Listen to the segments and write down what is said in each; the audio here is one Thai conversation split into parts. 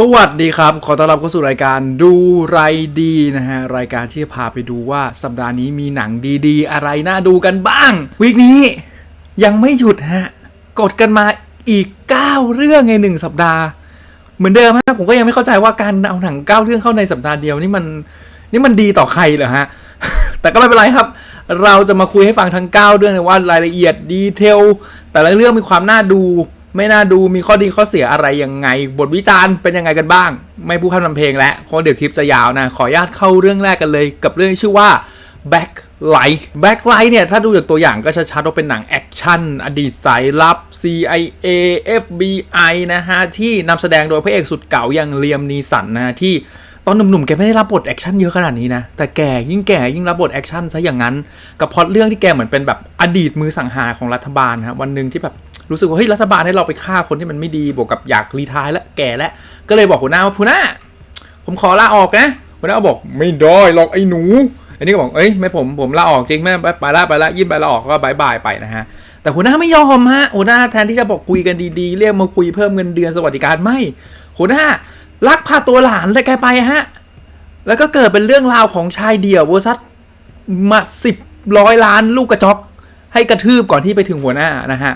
สวัสดีครับ ขอต้อนรับเข้าสู่รายการดูไรดีนะฮะ รายการที่จะพาไปดูว่าสัปดาห์นี้มีหนังดีๆ อะไรน่าดูกันบ้าง วีคนี้ยังไม่หยุดฮะ กดกันมาอีก 9 เรื่องในหนึ่งสัปดาห์ เหมือนเดิมฮะผมก็ยังไม่เข้าใจว่าการเอาหนัง 9 เรื่องเข้าในสัปดาห์เดียวนี่มันนี่มันดีต่อใครเหรอฮะ แต่ก็ไม่เป็นไรครับ เราจะมาคุยให้ฟังทั้ง 9 เรื่องเลยว่ารายละเอียดดีเทลแต่ละเรื่องมีความน่าดู ไม่น่าดูมีข้อดีข้อเสียอะไรยังไง บทวิจารณ์เป็นยังไงกันบ้าง ไม่พูดคำนำเพลงแล้วเพราะเดี๋ยวคลิปจะยาวนะ ขออนุญาตเข้าเรื่องแรกกันเลยกับเรื่องที่ชื่อว่า Backlight Backlight เนี่ย ถ้าดูจากตัวอย่างก็ชัดๆว่าเป็นหนังแอคชั่น อดีตสายลับ CIA FBI นะฮะ ที่นำแสดงโดยพระเอกสุดเก่าอย่างเลียมนีสันนะฮะ ที่ตอนหนุ่มๆ แกไม่ได้รับบทแอคชั่นเยอะขนาดนี้นะ แต่แกยิ่งแก่ยิ่งรับบทแอคชั่นซะอย่างนั้น กับพอตเรื่องที่แกเหมือนเป็นแบบอดีตมือสังหารของรัฐบาลฮะวันหนึ่งที่แบบ รู้สึกว่าเฮ้ยรัฐบาลให้เราไปฆ่าคนที่มันไม่ดีบวกกับอยากรีทายแล้วแก่แล้วก็เลยบอกหัวหน้าว่าหัวหน้า ผมขอลาออกนะหัวหน้าบอกไม่ได้หรอกไอ้หนู อันนี้ก็บอกเอ้ยไม่ผมผมลาออกจริงแม่ไปละไปละยื่นใบลาออกก็บายบายไปนะฮะแต่หัวหน้าไม่ยอมฮะหัวหน้าแทนที่จะบอกคุยกันดีๆ เรียกมาคุยเพิ่มเงินเดือนสวัสดิการไม่หัวหน้าลักพาตัวหลานเลยแกไปฮะแล้วก็เกิดเป็นเรื่องราวของชายเดี่ยวเวอร์ซัสมาสิบร้อยล้านลูกกระจอกให้กระทืบก่อนที่ไปถึงหัวหน้านะฮะ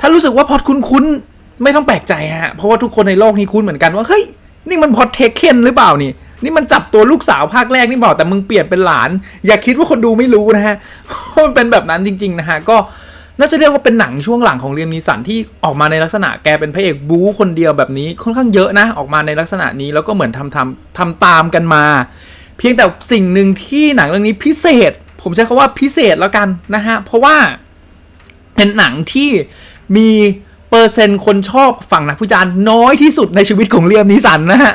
ถ้ารู้สึกว่าพอดคุ้นๆไม่ต้องแปลกใจฮะ เพราะว่าทุกคนในโลกนี้คุ้นเหมือนกันว่า เฮ้ย นี่มันพอดเทคเคนหรือเปล่านี่ นี่มันจับตัวลูกสาวภาคแรกนี่บอกแต่มึงเปลี่ยนเป็นหลาน อย่าคิดว่าคนดูไม่รู้นะฮะเพราะมันเป็นแบบนั้นจริง ๆ นะฮะ ก็น่าจะเรียกว่าเป็นหนังช่วงหลังของเรียมนีสันที่ออกมาในลักษณะแกเป็นพระเอกบู๊คนเดียวแบบนี้ค่อนข้างเยอะนะ ออกมาในลักษณะนี้แล้วก็เหมือนทำทำทำตามกันมา เพียงแต่สิ่งหนึ่งที่หนังเรื่องนี้พิเศษ ผมใช้คาว่าพิเศษแล้วกันนะฮะเพราะว่าเป็นหนังที่ มีเปอร์เซ็นต์คนชอบฝั่งนักวิจารณ์น้อยที่สุดในชีวิตของเรียมนิสันนะฮะ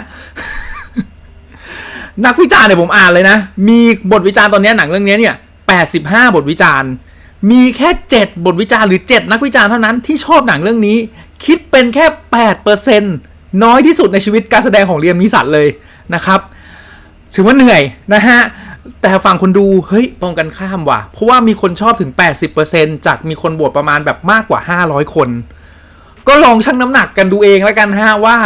นักวิจารณ์เนี่ยผมอ่านเลยนะ มีบทวิจารณ์ตอนนี้หนังเรื่องนี้เนี่ย85 บทวิจารณ์ มีแค่ 7 บทวิจารณ์หรือ 7 นักวิจารณ์เท่านั้นที่ชอบหนังเรื่องนี้ คิดเป็นแค่8%น้อยที่สุดในชีวิตการแสดงของเรียมนิสันเลยนะครับ ถือว่าเหนื่อยนะฮะ แต่ฝั่งคนดูเฮ้ยตรงกันข้ามว่ะ เพราะว่ามีคนชอบถึง 80%จากมีคนโหวตประมาณแบบมากกว่า 500 คน ก็ลองชั่งน้ำหนักกันดูเองแล้วกันฮะว่า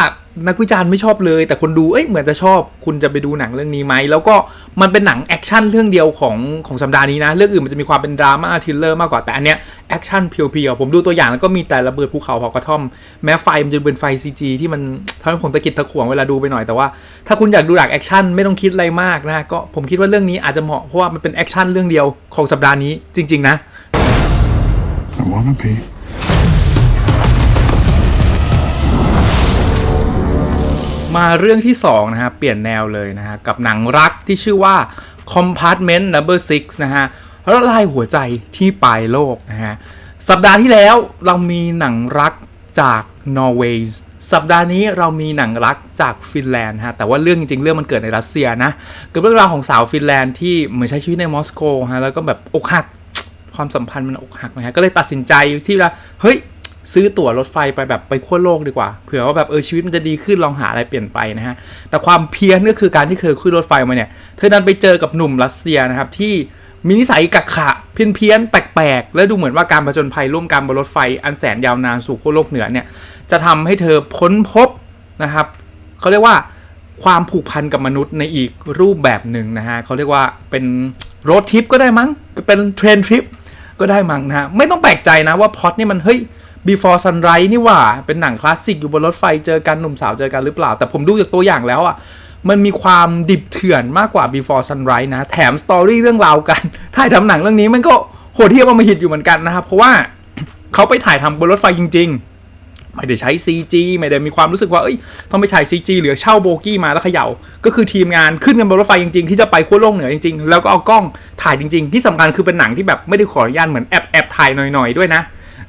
นักวิจารณ์ไม่ชอบเลย แต่คนดูเอ้ยเหมือนจะชอบ คุณจะไปดูหนังเรื่องนี้ไหมแล้วก็มันเป็นหนังแอคชั่นเรื่องเดียวของของสัปดาห์นี้นะ เรื่องอื่นมันจะมีความเป็นดราม่าทิลเลอร์มากกว่าแต่อันเนี้ยแอคชั่นเพียวๆผมดูตัวอย่างแล้วก็มีแต่ระเบิดภูเขาเผากระท่อม แม้ไฟมันจะเป็นไฟซีจีที่มันทำให้ผมตะกิดตะขวงเวลาดูไปหน่อยแต่ว่าถ้าคุณอยากดูหนังแอคชั่นไม่ต้องคิดอะไรมากนะก็ผมคิดว่าเรื่องนี้อาจจะเหมาะเพราะว่ามันเป็นแอคชั่นเรื่องเดียวของสัปดาห์นี้จริง ๆ นะ I wanna be. มาเรื่องที่2นะฮะเปลี่ยนแนวเลยนะฮะกับหนังรักที่ชื่อว่า Compartment Number 6นะฮะละลายหัวใจที่ปลายโลกนะฮะสัปดาห์ที่แล้วเรามีหนังรักจากนอร์เวย์สัปดาห์นี้เรามีหนังรักจากฟินแลนด์ฮะแต่ว่าเรื่องจริงๆ เรื่องมันเกิดในรัสเซียนะเกิดเรื่องราวของสาวฟินแลนด์ที่เหมือนใช้ชีวิตในมอสโกฮะแล้วก็แบบอกหักความสัมพันธ์มันอกหักนะฮะก็เลยตัดสินใจที่ว่าเฮ้ย ซื้อตั๋วรถไฟไปแบบไปขั้วโลกดีกว่า เผื่อว่าแบบเออชีวิตมันจะดีขึ้นลองหาอะไรเปลี่ยนไปนะฮะ แต่ความเพี้ยนก็คือการที่เคยขึ้นรถไฟมาเนี่ย เธอดันไปเจอกับหนุ่มรัสเซียนะครับที่มีนิสัยกักขะเพี้ยนเพี้ยนแปลกๆ และดูเหมือนว่าการผจญภัยร่วมกันบนรถไฟอันแสนยาวนานสู่ขั้วโลกเหนือเนี่ยจะทำให้เธอพ้นพบนะครับเขาเรียกว่าความผูกพันกับมนุษย์ในอีกรูปแบบหนึ่งนะฮะเขาเรียกว่าเป็นรถทริปก็ได้มั้งเป็นเทรนทริปก็ได้มั้งนะฮะไม่ต้องแปลกใจนะว่าพอตนี่มันเฮ้ย before sunrise นี่ว่า เป็นหนังคลาสสิกอยู่บนรถไฟเจอกันหนุ่มสาวเจอกันหรือเปล่า แต่ผมดูจากตัวอย่างแล้วอะมันมีความดิบเถื่อนมากกว่า before sunrise นะ แถมสตอรี่เรื่องราวกันถ่ายทำหนังเรื่องนี้มันก็โหดเที่ยมมาหิตอยู่เหมือนกันนะครับ เพราะว่าเขาไปถ่ายทำบนรถไฟจริง ๆ ไม่ได้ใช้ CG ไม่ได้มีความรู้สึกว่าเอ้ยต้องไปถ่าย CG หรือเช่าโบกี้มาแล้วเขย่า ก็คือทีมงานขึ้นกันบนรถไฟจริง ๆ ที่จะไปขั้วโลกเหนือจริง ๆ แล้วก็เอากล้องถ่ายจริง ๆ ที่สำคัญคือเป็นหนังที่แบบไม่ได้ขออนุญาตเหมือนแอบแอบถ่ายหน่อยๆด้วยนะ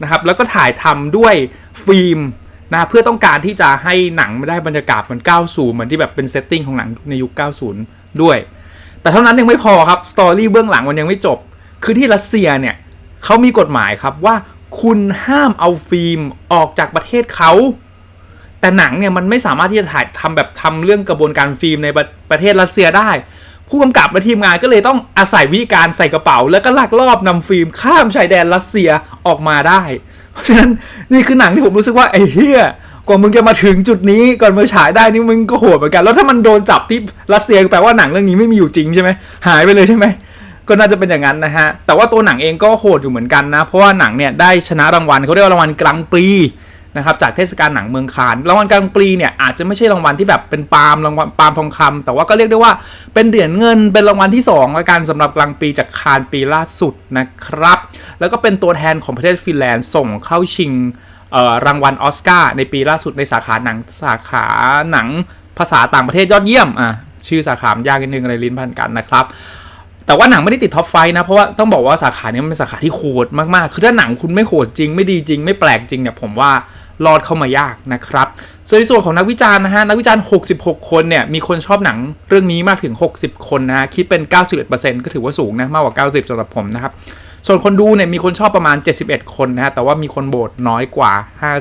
นะครับแล้วก็ถ่ายทำด้วยฟิล์มนะเพื่อต้องการที่จะให้หนังไม่ได้บรรยากาศเหมือน90 เหมือนที่แบบเป็นเซตติ้งของหนังในยุค 90 ด้วย แต่เท่านั้นยังไม่พอครับสตอรี่เบื้องหลังมันยังไม่จบ คือที่รัสเซียเนี่ยเขามีกฎหมายครับว่าคุณห้ามเอาฟิล์มออกจากประเทศเขา แต่หนังเนี่ยมันไม่สามารถที่จะถ่ายทำแบบทำเรื่องกระบวนการฟิล์มในประประเทศรัสเซียได้ ผู้กำกับและทีมงานก็เลยต้องอาศัยวิธีการใส่กระเป๋า แล้วก็ลักลอบนำฟิล์มข้ามชายแดนรัสเซียออกมาได้ เพราะฉะนั้นนี่คือหนังที่ผมรู้สึกว่าไอ้เฮียกว่ามึงจะมาถึงจุดนี้ก่อนมาฉายได้นี่มึงก็โหดเหมือนกัน แล้วถ้ามันโดนจับที่รัสเซียแปลว่าหนังเรื่องนี้ไม่มีอยู่จริงใช่ไหมหายไปเลยใช่ไหมก็น่าจะเป็นอย่างนั้นนะฮะแต่ว่าตัวหนังเองก็โหดอยู่เหมือนกันนะ เพราะว่าหนังเนี่ยได้ชนะรางวัลเขาเรียกว่ารางวัลกลางปี นะครับจากเทศกาลหนังเมืองคานรางวัลกลางปีเนี่ยอาจจะไม่ใช่รางวัลที่แบบเป็นปาล์มรางวัลปาล์มทองคำแต่ว่าก็เรียกได้ว่าเป็นเหรียญเงินเป็นรางวัลที่2ละกันสำหรับกลางปีจากคานปีล่าสุดนะครับ แล้วก็เป็นตัวแทนของประเทศฟินแลนด์ส่งเข้าชิงรางวัลออสการ์ในปีล่าสุดในสาขาหนังสาขาหนังภาษาต่างประเทศยอดเยี่ยมอะชื่อสาขายากนิดนึงอะไรลิ้นพันกันนะครับแต่ว่าหนังไม่ได้ติดท็อปไฟนะ เพราะว่าต้องบอกว่าสาขานี้มันเป็นสาขาที่โหดมากๆ คือถ้าหนังคุณไม่โหดจริงไม่ดีจริงไม่แปลกจริงเนี่ยผมว่า รอดเข้ามายากนะครับส่วนในส่วนของนักวิจารณ์นะฮะนักวิจารณ์ 66 คนเนี่ยมีคนชอบหนังเรื่องนี้มากถึง 60 คนนะฮะคิดเป็น 91%ก็ถือว่าสูงนะมากกว่า 90สำหรับผมนะครับ ส่วนคนดูเนี่ยมีคนชอบประมาณ 71 คนนะฮะแต่ว่ามีคนโบสน้อยกว่า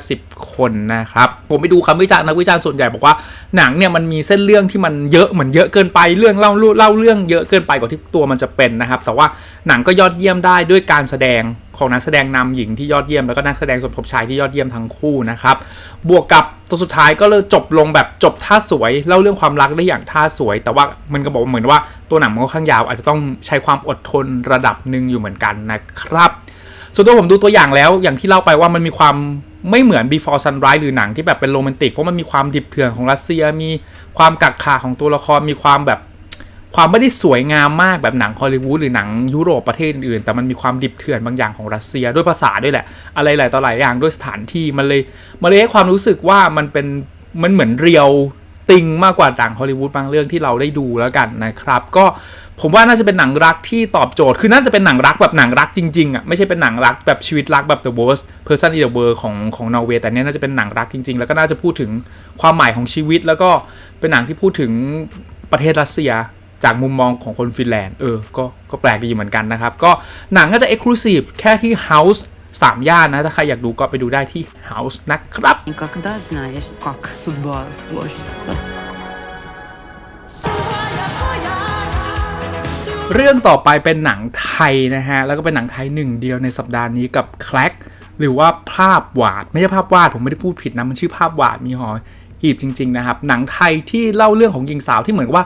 50 คนนะครับผมไปดูคำวิจารณ์นักวิจารณ์ส่วนใหญ่บอกว่าหนังเนี่ยมันมีเส้นเรื่องที่มันเยอะเหมือนเยอะเกินไปเรื่องเล่าเล่าเรื่องเยอะเกินไปกว่าที่ตัวมันจะเป็นนะครับ แต่ว่าหนังก็ยอดเยี่ยมได้ด้วยการแสดงของนักแสดงนำหญิงที่ยอดเยี่ยมแล้วก็นักแสดงสมทบชายที่ยอดเยี่ยมทั้งคู่นะครับบวกกับตัวสุดท้ายก็เลยจบลงแบบจบท่าสวยเล่าเรื่องความรักได้อย่างท่าสวย แต่ว่ามันก็บอกเหมือนว่าตัวหนังมันค่อนข้างยาว อาจจะต้องใช้ความอดทนระดับหนึ่งอยู่เหมือนกันนะครับ ส่วนตัวผมดูตัวอย่างแล้วอย่างที่เล่าไปว่ามันมีความไม่เหมือน before sunrise หรือหนังที่แบบเป็นโรแมนติกเพราะมันมีความดิบเถื่อนของรัสเซีย มีความกักขาของตัวละครมีความแบบ ความไม่ได้สวยงามมากแบบหนังฮอลลีวูดหรือหนังยุโรปประเทศอื่นๆแต่มันมีความดิบเถื่อนบางอย่างของรัสเซียด้วยภาษาด้วยแหละ อะไรหลายต่อหลายอย่างด้วยสถานที่มันเลยมันเลยให้ความรู้สึกว่ามันเป็นมันเหมือนเรียวติงมากกว่าหนังฮอลลีวูดบางเรื่องที่เราได้ดูแล้วกันนะครับ ก็ผมว่าน่าจะเป็นหนังรักที่ตอบโจทย์ คือน่าจะเป็นหนังรักแบบหนังรักจริงๆอะไม่ใช่เป็นหนังรักแบบชีวิตรักแบบ The Worst Person in the World ของของนอร์เวย์แต่เนี้ยน่าจะเป็นหนังรักจริงๆ แล้วก็น่าจะพูดถึงความหมายของชีวิต แล้วก็เป็นหนังที่พูดถึงประเทศรัสเซีย จากมุมมองของคนฟินแลนด์ เออ ก็ ก็แปลกดีเหมือนกันนะครับ ก็หนังก็จะ Exclusive แค่ที่ House 3 ย่านนะ ถ้าใครอยากดูก็ไปดูได้ที่ House นะครับ Никогда знаешь, как судьба сложится. เรื่องต่อไปเป็นหนังไทยนะฮะ แล้วก็เป็นหนังไทยหนึ่งเดียวในสัปดาห์นี้กับแคลกหรือว่าภาพวาด ไม่ใช่ภาพวาด ผมไม่ได้พูดผิดนะ มันชื่อภาพวาดมีหอ หีบจริงๆนะครับหนังไทยที่เล่าเรื่องของหญิงสาวที่เหมือนว่า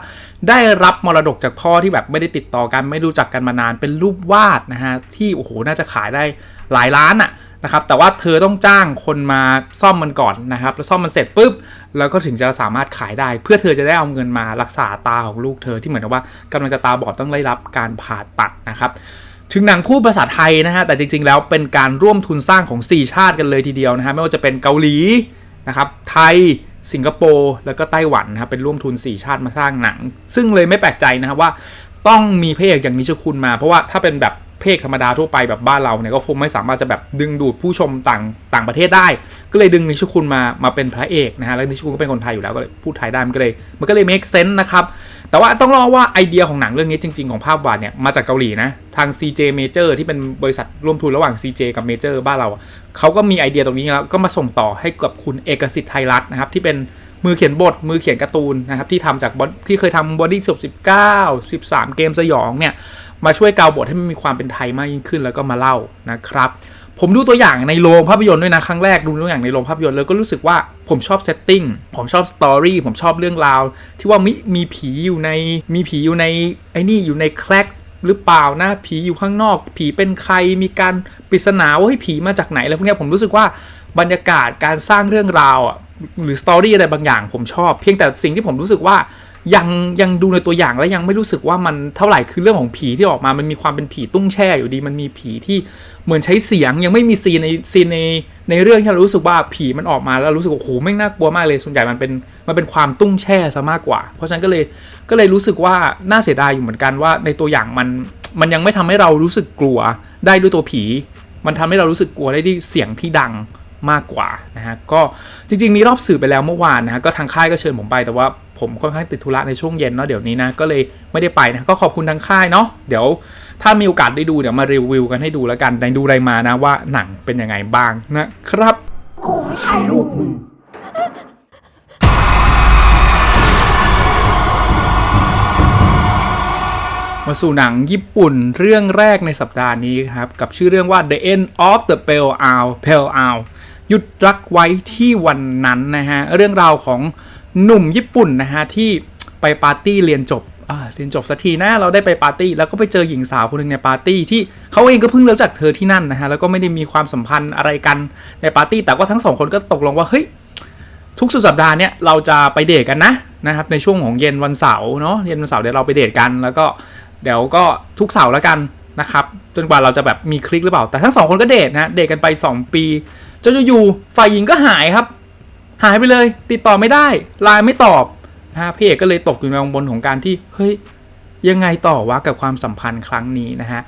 ได้รับมรดกจากพ่อที่แบบไม่ได้ติดต่อกันไม่รู้จักกันมานานเป็นรูปวาดนะฮะที่โอ้โหน่าจะขายได้หลายล้านอะนะครับแต่ว่าเธอต้องจ้างคนมาซ่อมมันก่อนนะครับ แล้วซ่อมมันเสร็จปุ๊บแล้วก็ถึงจะสามารถขายได้ เพื่อเธอจะได้เอาเงินมารักษาตาของลูกเธอที่เหมือนว่ากำลังจะตาบอดต้องได้รับการผ่าตัดนะครับถึงหนังพูดภาษาไทยนะฮะแต่จริงๆ แล้วเป็นการร่วมทุนสร้างของ 4 ชาติกันเลยทีเดียวนะฮะไม่ว่าจะเป็นเกาหลีนะครับไทย สิงคโปร์แล้วก็ไต้หวันนะครับเป็นร่วมทุน 4 ชาติมาสร้างหนัง ซึ่งเลยไม่แปลกใจนะครับว่าต้องมีพระเอกอย่างนิชคุณมา เพราะว่าถ้าเป็นแบบเพกธรรมดาทั่วไปแบบบ้านเราเนี่ยก็คงไม่สามารถจะแบบดึงดูดผู้ชมต่างต่างประเทศได้ ก็เลยดึงนิชคุณมามาเป็นพระเอกนะฮะแล้วนิชคุณก็เป็นคนไทยอยู่แล้วก็เลยพูดไทยได้มันก็เลยมันก็เลย make sense นะครับ แต่ว่าต้องเล่าว่าไอเดียของหนังเรื่องนี้จริง ๆ ของภาพวาดเนี่ยมาจากเกาหลีนะ ทาง CJ Major ที่เป็นบริษัทร่วมทุนระหว่าง CJ กับ Major บ้านเรา เขาก็มีไอเดียตรงนี้แล้วก็มาส่งต่อให้กับคุณเอกสิทธิ์ไทยรัฐนะครับที่เป็นมือเขียนบท มือเขียนการ์ตูนนะครับที่ทำจากที่เคยทำ Body 19 13เก้าสิบสามเกมสยองเนี่ยมาช่วยเกาบทให้มันมีความเป็นไทยมากยิ่งขึ้นแล้วก็มาเล่านะครับ ผมดูตัวอย่างในโรงภาพยนตร์ด้วยนะครั้งแรกดูตัวอย่างในโรงภาพยนตร์แล้วก็รู้สึกว่าผมชอบเซตติ้งผมชอบสตอรี่ผมชอบเรื่องราว ที่ว่ามีมีผีอยู่ในมีผีอยู่ในไอ้นี่อยู่ในแคลกหรือเปล่านะผีอยู่ข้างนอก ผีเป็นใครมีการปริศนาว่าเฮ้ผีมาจากไหนอะไรพวกนี้ผมรู้สึกว่าบรรยากาศการสร้างเรื่องราวอะหรือสตอรี่อะไรบางอย่างผมชอบ เพียงแต่สิ่งที่ผมรู้สึกว่า ยังยังดูในตัวอย่างแล้วยังไม่รู้สึกว่ามันเท่าไหร่คือเรื่องของผีที่ออกมามันมีความเป็นผีตุ้งแช่อยู่ดี มันมีผีที่เหมือนใช้เสียงยังไม่มีซีนในซีนในในเรื่องที่เรารู้สึกว่าผีมันออกมาแล้วรู้สึกว่าโอ้โหไม่งน่ากลัวมากเลยส่วนใหญ่มันเป็นมันเป็นความตุ้งแช่ซะมากกว่า เพราะฉะนั้นก็เลยก็เลยรู้สึกว่าน่าเสียดายอยู่เหมือนกันว่า ในตัวอย่างมันมันยังไม่ทำให้เรารู้สึกกลัวได้ด้วยตัวผี มันทำให้เรารู้สึกกลัวได้ที่เสียงที่ดังมากกว่านะฮะก็จริงๆมีรอบสื่อไปแล้วเมื่อวานนะฮะก็ทางค่ายก็เชิญผมไปแต่ว่า ผมค่อนข้างติดธุระในช่วงเย็นเนาะเดี๋ยวนี้นะก็เลยไม่ได้ไปนะก็ขอบคุณทางค่ายเนาะเดี๋ยวถ้ามีโอกาสได้ดูเดี๋ยวมารีวิวกันให้ดูแล้วกันในดูไรมานะว่าหนังเป็นยังไงบ้างนะครับมาสู่หนังญี่ปุ่นเรื่องแรกในสัปดาห์นี้ครับ กับชื่อเรื่องว่า The End of the Pale Owl Pale Owl หยุดรักไว้ที่วันนั้นนะฮะ เรื่องราวของ หนุ่มญี่ปุ่นนะฮะที่ไปปาร์ตี้เรียนจบเรียนจบสักทีนะเราได้ไปปาร์ตี้แล้วก็ไปเจอหญิงสาวคนหนึ่งในปาร์ตี้ที่เขาเองก็เพิ่งรู้จักเธอที่นั่นนะฮะแล้วก็ไม่ได้มีความสัมพันธ์อะไรกันในปาร์ตี้แต่ว่าทั้งสองคนก็ตกลงว่าเฮ้ยทุกสุดสัปดาห์เนี่ยเราจะไปเดทกันนะนะครับในช่วงของเย็นวันเสาร์เนาะเย็นวันเสาร์เดี๋ยวเราไปเดทกันแล้วก็เดี๋ยวก็ทุกเสาร์แล้วกันนะครับจนกว่าเราจะแบบมีคลิกหรือเปล่าแต่ทั้งสองคนก็เดทนะเดทกันไป 2 ปีจนอยู่ๆฝ่ายหญิงก็หายครับ หายไปเลย ติดต่อไม่ได้ไลน์ไม่ตอบนะฮะพี่เอกก็เลยตกอยู่ในวงบนของการที่เฮ้ยยังไงต่อวะกับความสัมพันธ์ครั้งนี้นะฮะ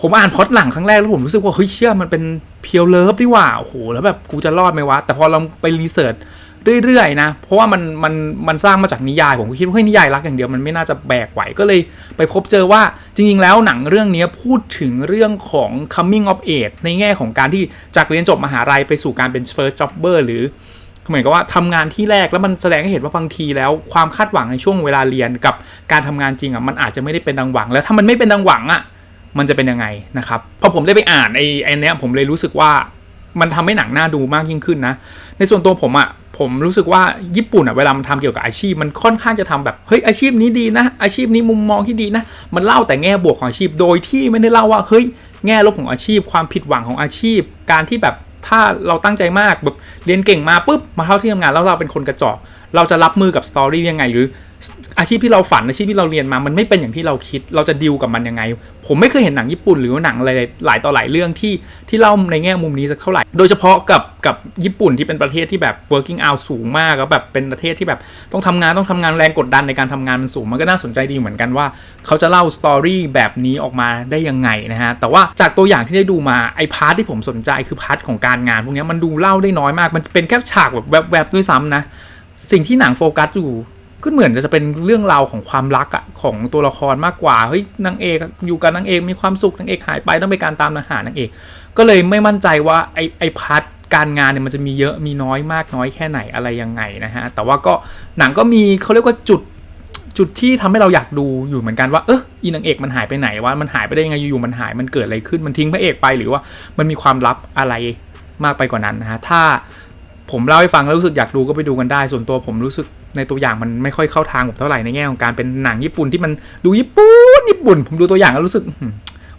ผมอ่านพอดหลังครั้งแรกแล้วผมรู้สึกว่าเฮ้ยเชื่อมันเป็นเพียวเลิฟดีว่าโอ้โหแล้วแบบกูจะรอดไหมวะ แต่พอเราไปรีเสิร์ชเรื่อยๆนะ เพราะว่ามันมันมันสร้างมาจากนิยาย ผมก็คิดว่าเฮ้ยนิยายรักอย่างเดียวมันไม่น่าจะแบกไหวก็เลยไปพบเจอว่าจริงๆแล้วหนังเรื่องนี้พูดถึงเรื่องของ coming of age ในแง่ของการที่จากเรียนจบมหาลัยไปสู่การเป็น first jobber หรือ เหมือนกับว่าทำงานที่แรกแล้วมันแสดงให้เห็นว่าบางทีแล้ว ความคาดหวังในช่วงเวลาเรียนกับการทำงานจริงอะมันอาจจะไม่ได้เป็นดังหวัง แล้วถ้ามันไม่เป็นดังหวังอะมันจะเป็นยังไงนะครับพอผมได้ไปอ่านไอ้ไอ้นี้ผมเลยรู้สึกว่ามันทำให้หนังน่าดูมากยิ่งขึ้นนะ ในส่วนตัวผมอะผมรู้สึกว่าญี่ปุ่นอะเวลามันทำเกี่ยวกับอาชีพ มันค่อนข้างจะทำแบบเฮ้ยอาชีพนี้ดีนะ อาชีพนี้มุมมองที่ดีนะ มันเล่าแต่แง่บวกของอาชีพโดยที่ไม่ได้เล่าว่าเฮ้ยแง่ลบของอาชีพ ความผิดหวังของอาชีพ การที่แบบ ถ้าเราตั้งใจมากแบบเรียนเก่งมาปุ๊บมาเข้าที่ทำงานแล้วเราเป็นคนกระจอกเราจะรับมือกับสตอรี่ยังไงหรือ อาชีพที่เราฝันอาชีพที่เราเรียนมา มันไม่เป็นอย่างที่เราคิด เราจะดิวกับมันยังไง ผมไม่เคยเห็นหนังญี่ปุ่นหรือว่าหนังอะไรหลายต่อหลายเรื่องที่ที่เล่าในแง่มุมนี้สักเท่าไหร่ โดยเฉพาะกับกับญี่ปุ่นที่เป็นประเทศที่แบบ working out สูงมากแล้วแบบเป็นประเทศที่แบบต้องทำงานต้องทำงานแรงกดดันในการทำงานมันสูง มันก็น่าสนใจดีเหมือนกันว่า เขาจะเล่าสตอรี่แบบนี้ออกมาได้ยังไงนะฮะ แต่ว่าจากตัวอย่างที่ได้ดูมาไอ้พาร์ทที่ผมสนใจคือพาร์ทของการงานพวกนี้มันดูเล่าได้น้อยมาก มันเป็นแค่ฉากแบบแวบๆด้วยซ้ำนะ สิ่งที่หนังโฟกัสอยู่ ก็เหมือนจะเป็นเรื่องราวของความรักอะของตัวละครมากกว่าเฮ้ยนางเอกอยู่กับนางเอกมีความสุขนางเอกหายไปต้องไปการตามหานางเอก ก็เลยไม่มั่นใจว่าไอไอพาร์ทการงานเนี่ยมันจะมีเยอะมีน้อยมากน้อยแค่ไหนอะไรยังไงนะฮะแต่ว่าก็หนังก็มีเขาเรียกว่าจุดจุดที่ทำให้เราอยากดูอยู่เหมือนกันว่าเอออีนางเอกมันหายไปไหนวะมันหายไปได้ยังไงอยู่ๆมันหายมันเกิดอะไรขึ้นมันทิ้งพระเอกไปหรือว่ามันมีความลับอะไรมากไปกว่านั้นนะฮะถ้าผมเล่าให้ฟังแล้วรู้สึกอยากดูก็ไปดูกันได้ ส่วนตัวผมรู้สึก ในตัวอย่างมันไม่ค่อยเข้าทางผมเท่าไหร่ในแง่ของการเป็นหนังญี่ปุ่นที่มันดูญี่ปุ่นญี่ปุ่น ผมดูตัวอย่างแล้วรู้สึก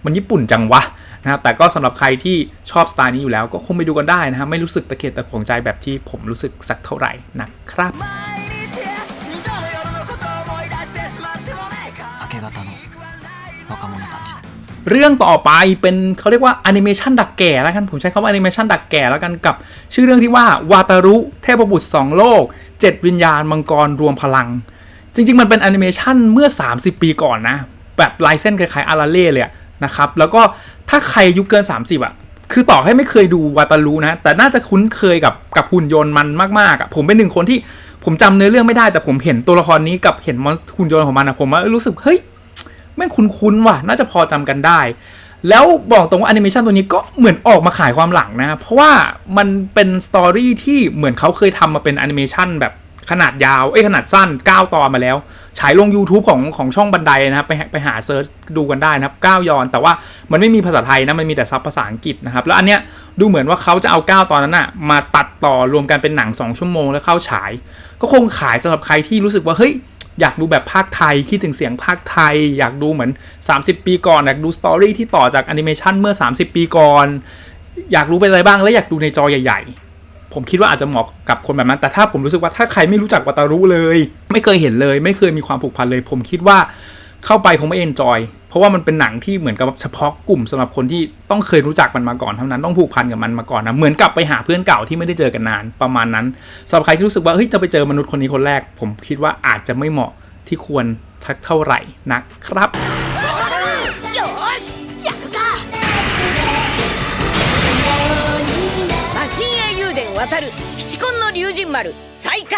มันญี่ปุ่นจังวะนะครับแต่ก็สำหรับใครที่ชอบสไตล์นี้อยู่แล้วก็คงไปดูกันได้นะครัไม่รู้สึกตะเกียกตะขวงใจแบบที่ผมรู้สึกสักเท่าไหร่นะครับเรื่องต่อไปเป็นเขาเรียกว่าแอนิเมชันดักแก่แล้วกัน ผมใช้คำว่าแอนิเมชันดักแก่แล้วกันกับ ชื่อเรื่องที่ว่าวาตารุเทพบุตรงโลก เจ็ดวิญญาณมังกรรวมพลัง จริง ๆ มันเป็นแอนิเมชันเมื่อ 30 ปีก่อนนะ แบบลายเส้นคล้ายๆอาราเล่เลยนะครับ แล้วก็ถ้าใครอายุเกิน 30 อะ คือต่อให้ไม่เคยดูวาตารุนะ แต่น่าจะคุ้นเคยกับกับหุ่นยนต์มันมากๆอะผมเป็นหนึ่งคนที่ผมจำเนื้อเรื่องไม่ได้ แต่ผมเห็นตัวละครนี้กับเห็นมอนหุ่นยนต์ของมันอะผมว่ารู้สึกเฮ้ยแม่งคุ้นๆว่ะ น่าจะพอจำกันได้ แล้วบอกตรงว่าแอนิเมชันตัวนี้ก็เหมือนออกมาขายความหลังนะ เพราะว่ามันเป็นสตอรี่ที่เหมือนเขาเคยทำมาเป็นแอนิเมชันแบบขนาดยาว เอ้ยขนาดสั้น 9 ตอนมาแล้ว ฉายลง YouTube ของของช่องบันไดนะครับ ไปไปหาเซิร์ชดูกันได้นะครับ 9 ยอน แต่ว่ามันไม่มีภาษาไทยนะ มันมีแต่ซับภาษาอังกฤษนะครับ แล้วอันเนี้ยดูเหมือนว่าเขาจะเอา 9 ตอนนั้นอะมาตัดต่อรวมกันเป็นหนัง 2 ชั่วโมงแล้วเข้าฉาย ก็คงขายสำหรับใครที่รู้สึกว่าเฮ้ย อยากดูแบบภาคไทย คิดถึงเสียงภาคไทย อยากดูเหมือน 30 ปีก่อน อยากดูสตอรี่ที่ต่อจากแอนิเมชันเมื่อ 30 ปีก่อน อยากรู้เป็นอะไรบ้างและอยากดูในจอใหญ่ ๆ ผมคิดว่าอาจจะเหมาะกับคนแบบนั้น แต่ถ้าผมรู้สึกว่าถ้าใครไม่รู้จักวัตารุเลย ไม่เคยเห็นเลย ไม่เคยมีความผูกพันเลย ผมคิดว่าเข้าไปคงไม่เอนจอย ราะว่ามันเป็นหนังที่เหมือนกับเฉพาะกลุ่มสำหรับคนที่ต้องเคยรู้จักมันมาก่อนเท่านั้น ต้องผูกพันกับมันมาก่อนนะ เหมือนกับไปหาเพื่อนเก่าที่ไม่ได้เจอกันนาน ประมาณนั้นสำหรับใครที่รู้สึกว่าเฮ้ยจะไปเจอมนุษย์คนนี้คนแรก ผมคิดว่าอาจจะไม่เหมาะที่ควรทักเท่าไหร่นะครับ よーしやるかマシン英雄伝渡る七魂の龍神丸再開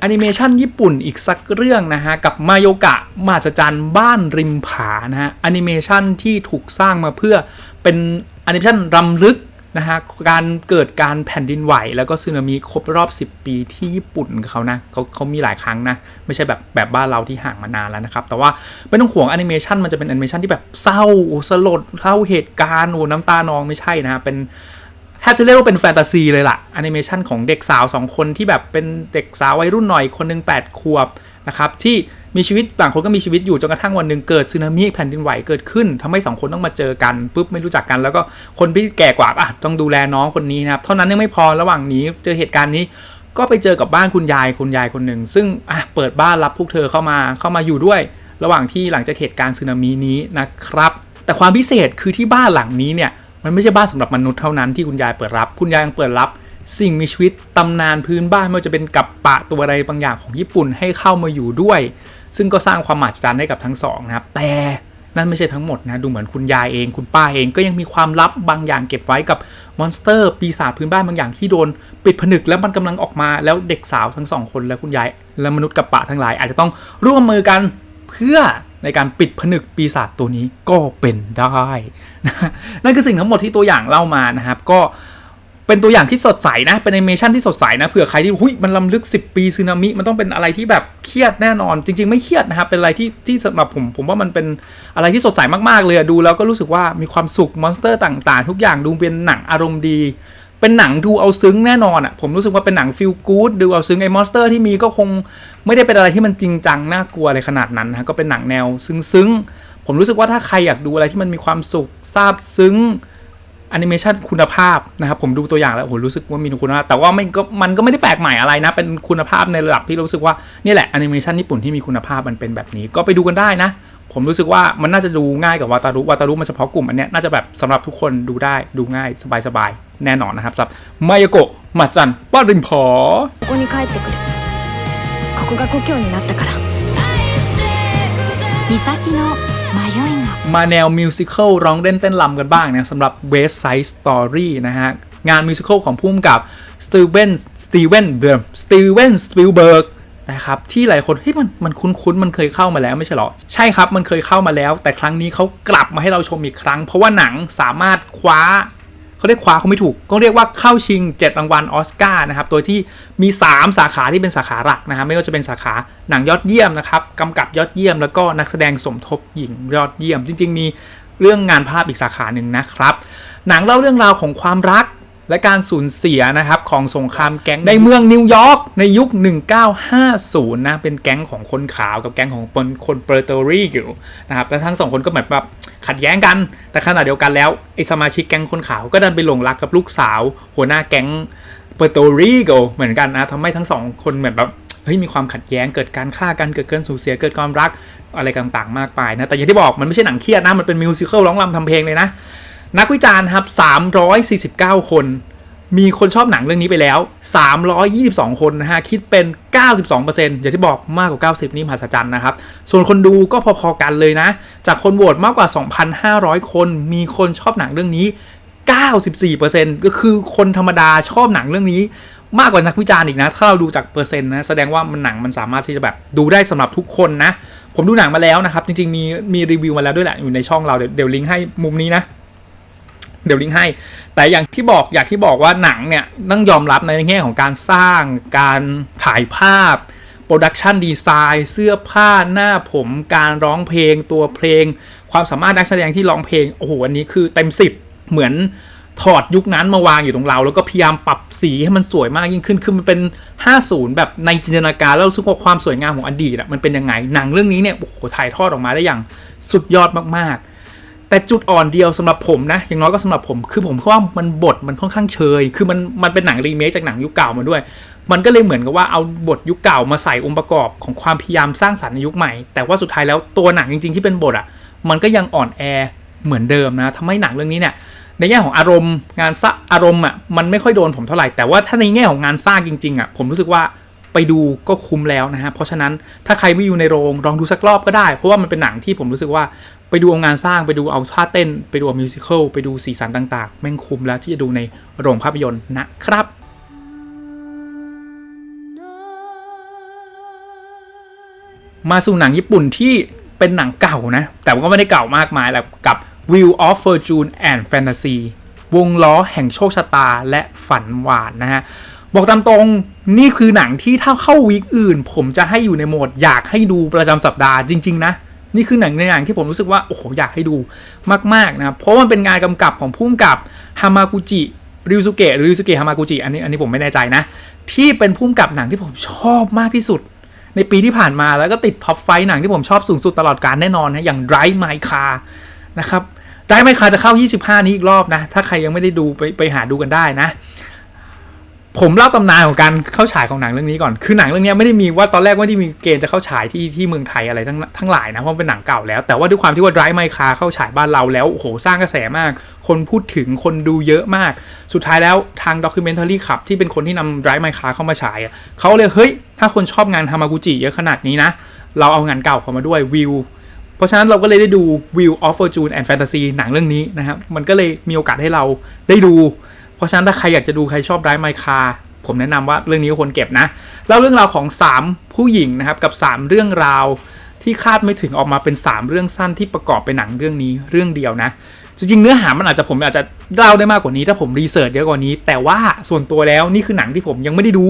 แอนิเมชันญี่ปุ่นอีกสักเรื่องนะฮะ กับมาโยกะมหัศจรรย์บ้านริมผานะฮะแอนิเมชันที่ถูกสร้างมาเพื่อเป็นแอนิเมชันรำลึกนะฮะการเกิดการแผ่นดินไหว แล้วก็สึนามิครบรอบ 10 ปีที่ญี่ปุ่นเขานะเขาเขามีหลายครั้งนะ ไม่ใช่แบบแบบบ้านเราที่ห่างมานานแล้วนะครับ แต่ว่าไม่ต้องห่วงแอนิเมชันมันจะเป็นแอนิเมชันที่แบบเศร้าสลดเล่าเหตุการณ์โอ้น้ำตานองไม่ใช่นะฮะเป็น แทบจะเรียกว่าเป็นแฟนตาซีเลยล่ะแอนิเมชันของเด็กสาวสองคนที่แบบเป็นเด็กสาววัยรุ่นหน่อยคนหนึ่ง8ขวบนะครับที่มีชีวิตต่างคนก็มีชีวิตอยู่จนกระทั่งวันหนึ่งเกิดสึนามิแผ่นดินไหวเกิดขึ้นทำให้สองคนต้องมาเจอกันปุ๊บไม่รู้จักกัน แล้วก็คนที่แก่กว่าอะต้องดูแลน้องคนนี้นะครับเท่านั้นยังไม่พอระหว่างนี้เจอเหตุการณ์นี้ก็ไปเจอกับบ้านคุณยายคุณยายคนหนึ่งซึ่งอะเปิดบ้านรับพวกเธอเข้ามาเข้ามาอยู่ด้วย ระหว่างที่หลังจากเหตุการณ์สึนามินี้นะครับ แต่ความพิเศษคือที่บ้านหลังนี้เนี่ย มันไม่ใช่บ้านสำหรับมนุษย์เท่านั้นที่คุณยายเปิดรับ คุณยายยังเปิดรับ สิ่งมีชีวิตตำนานพื้นบ้านไม่ว่าจะเป็นกับปะตัวอะไรบางอย่างของญี่ปุ่นให้เข้ามาอยู่ด้วย ซึ่งก็สร้างความมหัศจรรย์ให้กับทั้งสองนะครับ แต่นั่นไม่ใช่ทั้งหมดนะ ดูเหมือนคุณยายเอง คุณป้าเองก็ยังมีความลับบางอย่างเก็บไว้กับมอนสเตอร์ปีศาจพื้นบ้านบางอย่างที่โดน ปิดผนึกแล้วมันกำลังออกมาแล้วเด็กสาวทั้งสองคนและคุณยายและมนุษย์กับปะทั้งหลาย อาจจะต้องร่วมมือกันเพื่อ ในการปิดผนึกปีศาจตัวนี้ก็เป็นได้นะนั่นคือสิ่งทั้งหมดที่ตัวอย่างเล่ามานะครับ ก็เป็นตัวอย่างที่สดใสนะ เป็นแอนิเมชันที่สดใสนะเผื่อใครที่หุยมันล้ำลึก 10 ปีสึนามิมันต้องเป็นอะไรที่แบบเครียดแน่นอน จริง ๆ ไม่เครียดนะครับ เป็นอะไรที่ที่สำหรับผมผมว่ามันเป็นอะไรที่สดใสมากๆเลยดูแล้วก็รู้สึกว่ามีความสุขมอนสเตอร์ต่าง ๆ ทุกอย่างดูเป็นหนังอารมณ์ดี เป็นหนังดูเอาซึ้งแน่นอนอะผมรู้สึกว่าเป็นหนังฟิลกู๊ดดูเอาซึ้งไอ้มอนสเตอร์ที่มีก็คงไม่ได้เป็นอะไรที่มันจริงจังน่ากลัวอะไรขนาดนั้นนะก็เป็นหนังแนวซึ้งๆผมรู้สึกว่าถ้าใครอยากดูอะไรที่มันมีความสุขซาบซึ้งแอนิเมชันคุณภาพนะครับผมดูตัวอย่างแล้วโอ้โหรู้สึกว่ามีคุณภาพ แต่ว่ามันก็มันก็ไม่ได้แปลกใหม่อะไรนะ เป็นคุณภาพในระดับที่รู้สึกว่านี่แหละแอนิเมชันญี่ปุ่นที่มีคุณภาพมันเป็นแบบนี้ ก็ไปดูกันได้นะ ผมรู้สึกว่ามันน่าจะดูง่ายกับวาตารุวาตารุมันเฉพาะกลุ่มอันเนี้ยน่าจะแบบสำหรับทุกคนดูได้ดูง่ายสบายๆ แน่นอนนะครับสำหรับมายาโกะมัตซันป้าริมพอ ここに帰ってくるここが故郷になったから美咲の迷いが มาแนวมิวสิควลร้องเล่นเต้นรำกันบ้างนะสำหรับ West Side Story นะฮะ งานมิวสิควลของพุ่มกับสตีเวนสตีเวนเดิมสตีเวนสปิลเบิร์กนะครับ ที่หลายคนเฮ้ยมันมันคุ้นๆ มันเคยเข้ามาแล้วไม่ใช่เหรอ ใช่ครับ มันเคยเข้ามาแล้ว แต่ครั้งนี้เขากลับมาให้เราชมอีกครั้ง เพราะว่าหนังสามารถคว้า เขาเรียกคว้าเขาไม่ถูก ก็เรียกว่าเข้าชิง 7 รางวัลออสการ์นะครับ โดยที่มี 3 สาขาที่เป็นสาขาหลักนะครับ ไม่ว่าจะเป็นสาขาหนังยอดเยี่ยมนะครับกำกับยอดเยี่ยม แล้วก็นักแสดงสมทบหญิงยอดเยี่ยม จริง ๆ มีเรื่องงานภาพอีกสาขาหนึ่งนะครับ หนังเล่าเรื่องราวของความรัก และการสูญเสียนะครับของสงครามแก๊งในเมืองนิวยอร์กในยุค 1950 นะเป็นแก๊งของคนขาวกับแก๊งของคนคนเปอร์โตรีอยู่นะครับและทั้งสองคนก็เหมือนแบบขัดแย้งกัน แต่ขณะเดียวกันแล้วไอ้สมาชิกแก๊งคนขาวก็ดันไปหลงรักกับลูกสาว หัวหน้าแก๊งเปอร์โตรีโกเหมือนกันนะทำให้ทั้งสองคนเหมือนแบบเฮ้ยมีความขัดแย้งเกิดการฆ่ากันเกิดการสูญเสียเกิดความรักอะไรต่างๆ มากมายนะแต่อย่างที่บอกมันไม่ใช่หนังเครียดนะมันเป็นมิวสิควลร้องรำทำเพลงเลยนะ นักวิจารณ์ครับ 349 คน มีคนชอบหนังเรื่องนี้ไปแล้ว 322 คนนะฮะ คิดเป็น 92%อย่างที่บอกมากกว่า 90 นี่มหัศจรรย์นะครับ ส่วนคนดูก็พอๆกันเลยนะ จากคนโหวตมากกว่า 2,500 คน มีคนชอบหนังเรื่องนี้ 94%ก็คือคนธรรมดาชอบหนังเรื่องนี้มากกว่านักวิจารณ์อีกนะ ถ้าเราดูจากเปอร์เซ็นต์นะ แสดงว่ามันหนังมันสามารถที่จะแบบดูได้สำหรับทุกคนนะ ผมดูหนังมาแล้วนะครับ จริงๆ มีมีรีวิวมาแล้วด้วยแหละ อยู่ในช่องเราเดี๋ยวลิงก์ให้มุมนี้นะ เดี๋ยวลิงก์ให้ แต่อย่างที่บอกอยากที่บอกว่าหนังเนี่ยต้องยอมรับในแง่ของการสร้าง การถ่ายภาพ โปรดักชันดีไซน์เสื้อผ้าหน้าผม การร้องเพลงตัวเพลง ความสามารถนักแสดงที่ร้องเพลง โอ้โห อันนี้คือเต็มสิบเหมือนถอดยุคนั้นมาวางอยู่ตรงเรา แล้วก็พยายามปรับสีให้มันสวยมากยิ่งขึ้น คือมันเป็น 50 แบบในจินตนาการ แล้วรู้สึกว่าความสวยงามของอดีตอะมันเป็นยังไง หนังเรื่องนี้เนี่ย โอ้โห ถ่ายทอดออกมาได้อย่างสุดยอดมากๆ แต่จุดอ่อนเดียวสำหรับผมนะอย่างน้อยก็สำหรับผม คือผมว่ามันบทมันค่อนข้างเชย คือมันมันเป็นหนังรีเมคจากหนังยุคเก่ามาด้วย มันก็เลยเหมือนกับว่าเอาบทยุคเก่ามาใส่องค์ประกอบของความพยายามสร้างสรรค์ในยุคใหม่ แต่ว่าสุดท้ายแล้วตัวหนังจริง ๆที่เป็นบทอะ มันก็ยังอ่อนแอเหมือนเดิมนะทำให้หนังเรื่องนี้เนี่ยในแง่ของอารมณ์ งานสร้าอารมณ์อะมันไม่ค่อยโดนผมเท่าไหร่แต่ว่าถ้าในแง่ของงานสร้างจริงๆอะผมรู้สึกว่า ไปดูก็คุ้มแล้วนะฮะเพราะฉะนั้นถ้าใครไม่อยู่ในโรงลองดูสักรอบก็ได้ เพราะว่ามันเป็นหนังที่ผมรู้สึกว่าไปดูเอางานสร้างไปดูเอาท่าเต้น ไปดูมิวสิควลไปดูสีสันต่างๆ แม่งคุ้มแล้วที่จะดูในโรงภาพยนตร์นะครับมาสู่หนังญี่ปุ่นที่เป็นหนังเก่านะ แต่ก็ไม่ได้เก่ามากมายแหละกับ Wheel of Fortune and Fantasy วงล้อแห่งโชคชะตาและฝันหวานนะฮะ บอกตามตรงนี่คือหนังที่ถ้าเข้าวีคอื่น ผมจะให้อยู่ในโหมดอยากให้ดูประจำสัปดาห์จริง ๆ นะนี่คือหนังในหนังที่ผมรู้สึกว่าโอ้โหอยากให้ดูมากๆนะครับเพราะมันเป็นงานกำกับของผู้กำกับฮามากุจิริวสุเกะหรือริวสุเกะฮามากุจิอันนี้อันนี้ผมไม่แน่ใจนะ ที่เป็นพุ่มกับหนังที่ผมชอบมากที่สุด ในปีที่ผ่านมาแล้วก็ติดท็อปไฟว์หนังที่ผมชอบสูงสุดตลอดการแน่นอนนะอย่าง Drive My Car นะครับ Drive My Car จะเข้า 25 นี้อีกรอบนะ ถ้าใครยังไม่ได้ดูไปไปหาดูกันได้นะ ผมเล่าตำนานของการเข้าฉายของหนังเรื่องนี้ก่อน คือหนังเรื่องนี้ไม่ได้มีว่าตอนแรกไม่ได้มีเกณฑ์จะเข้าฉายที่ที่เมืองไทยอะไรทั้งทั้งหลายนะ เพราะเป็นหนังเก่าแล้ว แต่ว่าด้วยความที่ว่า Drive My Car เข้าฉายบ้านเราแล้ว โอ้โห สร้างกระแสมาก คนพูดถึง คนดูเยอะมาก สุดท้ายแล้วทาง Documentary ขับที่เป็นคนที่นำ Drive My Car เข้ามาฉาย เขาเลย เฮ้ย ถ้าคนชอบงานฮามากุจิเยอะขนาดนี้นะ เราเอางานเก่าเข้ามาด้วยวิวเพราะฉะนั้นเราก็เลยได้ดู Wheel of Fortune and Fantasy หนังเรื่องนี้นะครับ มันก็เลยมีโอกาสให้เราได้ดู เพราะฉะนั้นถ้าใครอยากจะดูใครชอบ Drive My Car ผมแนะนำว่าเรื่องนี้ควรเก็บนะเล่าเรื่องราวของ 3 ผู้หญิงนะครับกับ 3 เรื่องราวที่คาดไม่ถึงออกมาเป็น 3 เรื่องสั้นที่ประกอบเป็นหนังเรื่องนี้เรื่องเดียวนะ จริงๆเนื้อหามันอาจจะผมอาจจะเล่าได้มากกว่านี้ ถ้าผมรีเสิร์ชเยอะกว่านี้ แต่ว่าส่วนตัวแล้วนี่คือหนังที่ผมยังไม่ได้ดู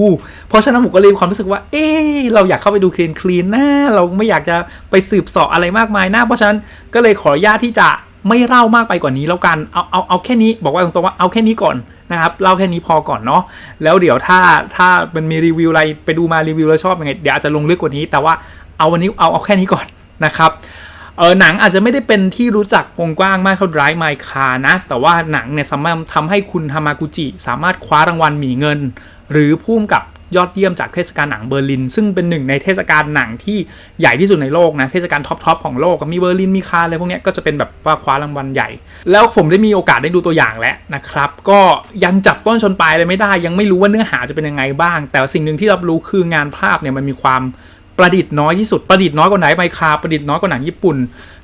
เพราะฉะนั้นผมก็เลยมีความรู้สึกว่า เออเราอยากเข้าไปดูคลีนคลีนนะเราไม่อยากจะไปสืบสอบอะไรมากมายนะเพราะฉะนั้นก็เลยขออนุญาตที่จะไม่เล่ามากไปกว่านี้แล้วกันเอาเอาเอาแค่นี้บอกว่าตรงๆว่าเอาแค่นี้ก่อน นะครับเล่าแค่นี้พอก่อนเนาะแล้วเดี๋ยวถ้าถ้ามันมีรีวิวอะไรไปดูมารีวิวแล้วชอบยังไงเดี๋ยวอาจจะลงลึกกว่านี้ แต่ว่าเอาวันนี้เอาเอาแค่นี้ก่อนนะครับเออหนังอาจจะไม่ได้เป็นที่รู้จักวงกว้างมากเท่า Drive My Car นะ แต่ว่าหนังเนี่ยสามารถทำให้คุณฮามากุจิ สามารถคว้ารางวัลหมีเงิน หรือพุ่มกับ ยอดเยี่ยมจากเทศกาลหนังเบอร์ลิน ซึ่งเป็นหนึ่งในเทศกาลหนังที่ใหญ่ที่สุดในโลกนะ เทศกาลท็อปๆของโลกก็มีเบอร์ลินมีคาอะไรพวกนี้ก็จะเป็นแบบว่าคว้ารางวัลใหญ่ แล้วผมได้มีโอกาสได้ดูตัวอย่างแล้วนะครับ ก็ยังจับต้นชนปลายเลยไม่ได้ ยังไม่รู้ว่าเนื้อหาจะเป็นยังไงบ้าง แต่สิ่งหนึ่งที่รับรู้คืองานภาพเนี่ยมันมีความ ประดิษฐ์น้อยที่สุดประดิษฐ์น้อยกว่าไหนไมคาประดิษฐ์น้อยกว่าหนังญี่ปุ่น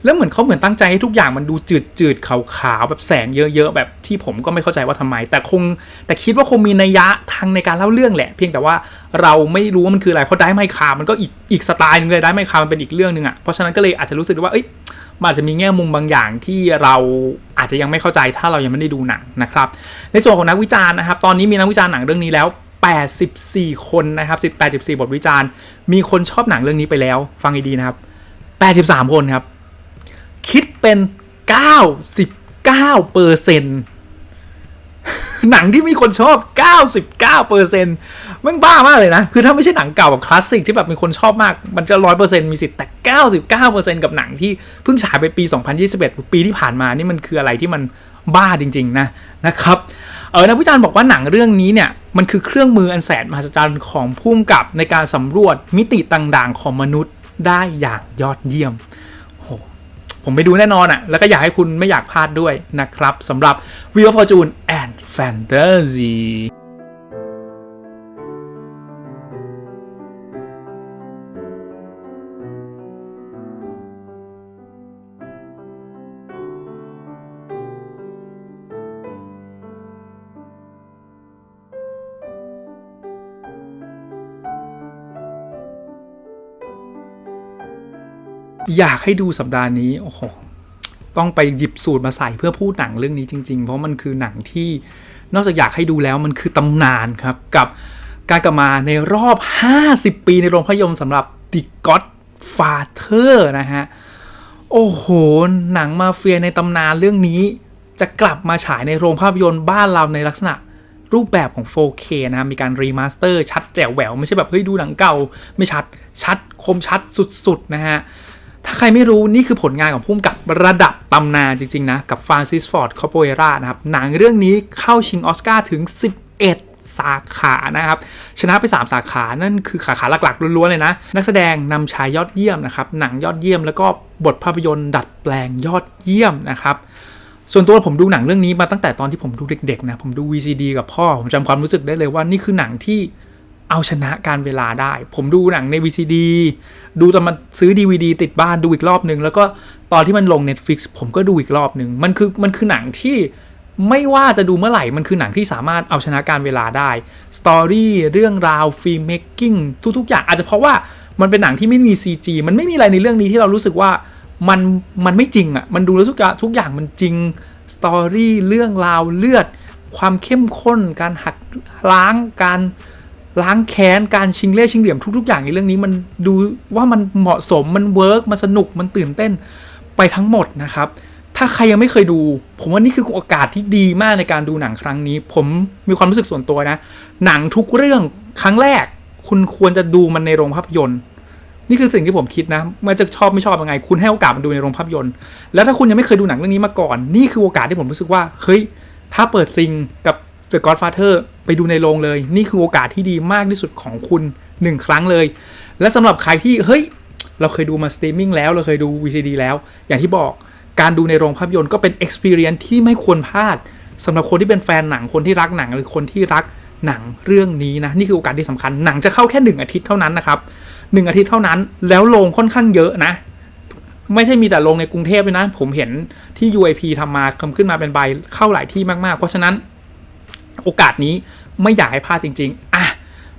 แล้วเหมือนเขาเหมือนตั้งใจให้ทุกอย่างมันดูจืดจืดๆขาวๆแบบแสงเยอะๆแบบที่ผมก็ไม่เข้าใจว่าทำไม แต่คงแต่คิดว่าคงมีนัยยะทางในการเล่าเรื่องแหละ เพียงแต่ว่าเราไม่รู้ว่ามันคืออะไรเพราะได้ไมคามันก็อีกอีกสไตล์นึงเลยได้ไมคามันเป็นอีกเรื่องหนึ่งอะเพราะฉะนั้นก็เลยอาจจะรู้สึกว่าเอ้ยมันอาจจะมีแง่มุมบางอย่างที่เราอาจจะยังไม่เข้าใจถ้าเรายังไม่ได้ดูหนังนะครับ ในส่วนของนักวิจารณ์นะครับ ตอนนี้มีนักวิจารณ์หนังเรื่องนี้แล้ว 84 คนนะครับ18 14บทวิจารณ์ มีคนชอบหนังเรื่องนี้ไปแล้ว ฟังให้ดีนะครับ 83 คนครับ คิดเป็น 99เปอร์เซ็นต์หนังที่มีคนชอบ 99เปอร์เซ็นต์มันบ้ามากเลยนะ คือถ้าไม่ใช่หนังเก่าแบบคลาสสิกที่แบบมีคนชอบมาก มันจะ 100%มีสิทธิ์แต่ 99เปอร์เซ็นต์กับหนังที่เพิ่งฉายไปปี 2021 ปีที่ผ่านมานี่มันคืออะไรที่มันบ้าจริง ๆ นะนะครับ เออนักวิจารณ์บอกว่าหนังเรื่องนี้เนี่ยมันคือเครื่องมืออันแสนมหัศจรรย์ของผู้กำกับในการสำรวจมิติต่างๆ ของมนุษย์ได้อย่างยอดเยี่ยมผมไปดูแน่นอนอะ่ะ แล้วก็อยากให้คุณไม่อยากพลาดด้วยนะครับสำหรับ Wheel of Fortune and Fantasy อยากให้ดูสัปดาห์นี้ โอ้โห ต้องไปหยิบสูตรมาใส่เพื่อพูดหนังเรื่องนี้จริง ๆ เพราะมันคือหนังที่นอกจากอยากให้ดูแล้วมันคือตำนานครับ กับการกลับมาในรอบ 50 ปีในโรงภาพยนตร์สำหรับ The Godfather นะฮะ โอ้โห หนังมาเฟียในตำนานเรื่องนี้ จะกลับมาฉายในโรงภาพยนตร์บ้านเราในลักษณะรูปแบบของ 4K นะฮะมีการรีมาสเตอร์ชัดแจ๋วแหวว ไม่ใช่แบบ เฮ้ย ดูหนังเก่า ไม่ชัด ชัดคมชัดสุด ๆ นะฮะ ถ้าใครไม่รู้นี่คือผลงานของผู้กำกับระดับตำนานจริง ๆ นะ กับฟรานซิสฟอร์ดคอปโปเอรานะครับ หนังเรื่องนี้เข้าชิงออสการ์ถึง 11สาขานะครับ ชนะไป 3 สาขานั่นคือขาขาหลักๆล้วนๆเลยนะ นักแสดงนำชายยอดเยี่ยมนะครับ หนังยอดเยี่ยมแล้วก็บทภาพยนตร์ดัดแปลงยอดเยี่ยมนะครับ ส่วนตัวผมดูหนังเรื่องนี้มาตั้งแต่ตอนที่ผมดูเด็กๆนะ ผมดู VCD กับพ่อ ผมจำความรู้สึกได้เลยว่านี่คือหนังที่ เอาชนะการเวลาได้ ผมดูหนังใน VCD ดูตอนมันซื้อ DVD ติดบ้านดูอีกรอบนึง แล้วก็ตอนที่มันลง Netflix ผมก็ดูอีกรอบนึง มันคือมันคือหนังที่ไม่ว่าจะดูเมื่อไหร่ มันคือหนังที่สามารถเอาชนะการเวลาได้สตอรี่เรื่องราวฟิล์มเมคกิ้งทุกๆ อย่างอาจจะเพราะว่ามันเป็นหนังที่ไม่มี CG มันไม่มีอะไรในเรื่องนี้ที่เรารู้สึกว่ามันมันไม่จริงอะ่ะ มันดูแล้วทุกอย่างทุกอย่างมันจริงสตอรี่เรื่องราวเลือด ความเข้มข้นการหักล้างการ ล้างแค้นการชิงเล่ชิงเหลี่ยมทุก ๆ อย่างในเรื่องนี้มันดูว่ามันเหมาะสมมันเวิร์กมันสนุกมันตื่นเต้นไปทั้งหมดนะครับ ถ้าใครยังไม่เคยดู ผมว่านี่คือโอกาสที่ดีมากในการดูหนังครั้งนี้ ผมมีความรู้สึกส่วนตัวนะ หนังทุกเรื่องครั้งแรก คุณควรจะดูมันในโรงภาพยนตร์นี่คือสิ่งที่ผมคิดนะม่ว่าจะชอบไม่ชอบยังไง คุณให้โอกาสมันดูในโรงภาพยนตร์ แล้วถ้าคุณยังไม่เคยดูหนังเรื่องนี้มาก่อน นี่คือโอกาสที่ผมรู้สึกว่า เฮ้ย ถ้าเปิดซิงกับ The Godfather ไปดูในโรงเลย นี่คือโอกาสที่ดีมากที่สุดของคุณหนึ่งครั้งเลย และสำหรับใครที่เฮ้ย เราเคยดูมาสตรีมมิ่งแล้วเราเคยดู VCD แล้ว อย่างที่บอกการดูในโรงภาพยนตร์ก็เป็น experience ที่ไม่ควรพลาดสำหรับคนที่เป็นแฟนหนังคนที่รักหนังหรือคนที่รักหนังเรื่องนี้นะ นี่คือโอกาสที่สำคัญหนังจะเข้าแค่หนึ่งอาทิตย์เท่านั้นนะครับหนึ่งอาทิตย์เท่านั้นแล้วโรงค่อนข้างเยอะนะ ไม่ใช่มีแต่โรงในกรุงเทพด้วยนะ ผมเห็นที่ UIP ทำมาคำขึ้นมาเป็นใบเข้าหลายที่มากๆ เพราะฉะนั้น โอกาสนี้ไม่อยากให้พลาดจริง ๆ อะ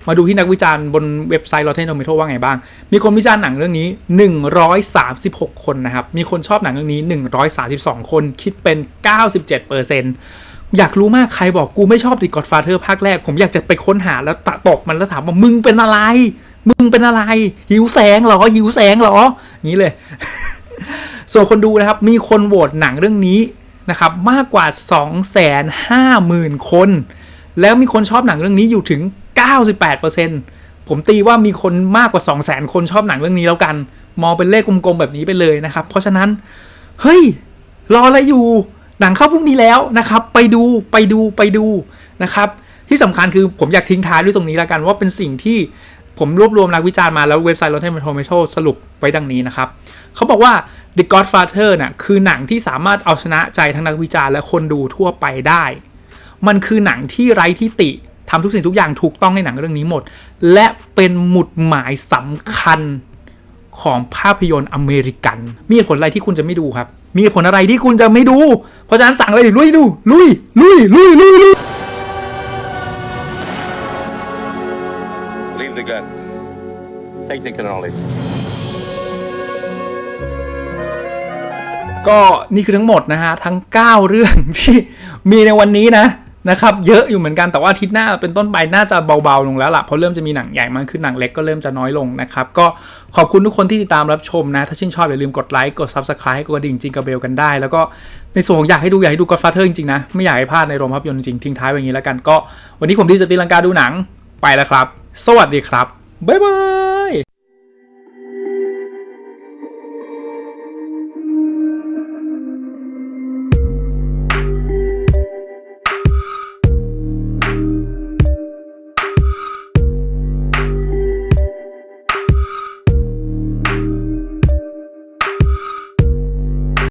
มาดูที่นักวิจารณ์บนเว็บไซต์ Rotten Tomato ว่าไงบ้าง มีคนวิจารณ์หนังเรื่องนี้ 136 คนนะครับ มีคนชอบหนังเรื่องนี้ 132 คน คิดเป็น 97%อยากรู้มากใครบอกกูไม่ชอบ The Godfather ภาคแรก ผมอยากจะไปค้นหาแล้วตะตบมันแล้วถามว่ามึงเป็นอะไร มึงเป็นอะไร หิวแสงเหรอ หิวแสงเหรอ อย่างนี้เลย ส่วนคนดูนะครับ มีคนโหวตหนังเรื่องนี้ นะครับมากกว่า 250,000 คน แล้วมีคนชอบหนังเรื่องนี้อยู่ถึง 98%ผมตีว่ามีคนมากกว่า 200,000 คนชอบหนังเรื่องนี้แล้วกัน มองเป็นเลขกลมๆแบบนี้ไปเลยนะครับ เพราะฉะนั้นเฮ้ยรออะไรอยู่หนังเข้าพรุ่งนี้แล้วนะครับ ไปดูไปดูไปดูนะครับ ที่สำคัญคือผมอยากทิ้งท้ายด้วยตรงนี้แล้วกันว่าเป็นสิ่งที่ ผมรวบรวมนักวิจารณ์มาแล้วเว็บไซต์ Rotten Tomato สรุปไว้ดังนี้นะครับเขาบอกว่า The Godfather น่ะคือหนังที่สามารถเอาชนะใจทั้งนักวิจารณ์และคนดูทั่วไปได้ มันคือหนังที่ไร้ที่ติทำทุกสิ่งทุกอย่างถูกต้องในหนังเรื่องนี้หมด และเป็นหมุดหมายสำคัญของภาพยนตร์อเมริกัน มีผลอะไรที่คุณจะไม่ดูครับ มีผลอะไรที่คุณจะไม่ดู เพราะฉะนั้นสั่งเลยลุยดู ลุย ลุย ลุยลุยลุย The gun. Take the cannoli. ก็นี่คือทั้งหมดนะฮะ ทั้ง 9 เรื่องที่มีในวันนี้นะนะครับ เยอะอยู่เหมือนกันแต่ว่าอาทิตย์หน้าเป็นต้นไปน่าจะเบาๆลงแล้วล่ะเพราะเริ่มจะมีหนังใหญ่มากขึ้นหนังเล็กก็เริ่มจะน้อยลงนะครับ ก็ขอบคุณทุกคนที่ติดตามรับชมนะ ถ้าชื่นชอบอย่าลืมกดไลค์กด Subscribe กดกระดิ่งจริงกับเบลกันได้ แล้วก็ในส่วนของอยากให้ดูอยากให้ดู Godfather จริงๆนะไม่อยากให้พลาดในโรงภาพยนตร์จริงทิ้งท้ายไว้อย่างนี้แล้วกันก็วันนี้ผมดีสตีลังกาดูหนังไปแล้วครับ สวัสดีครับ บ๊ายบาย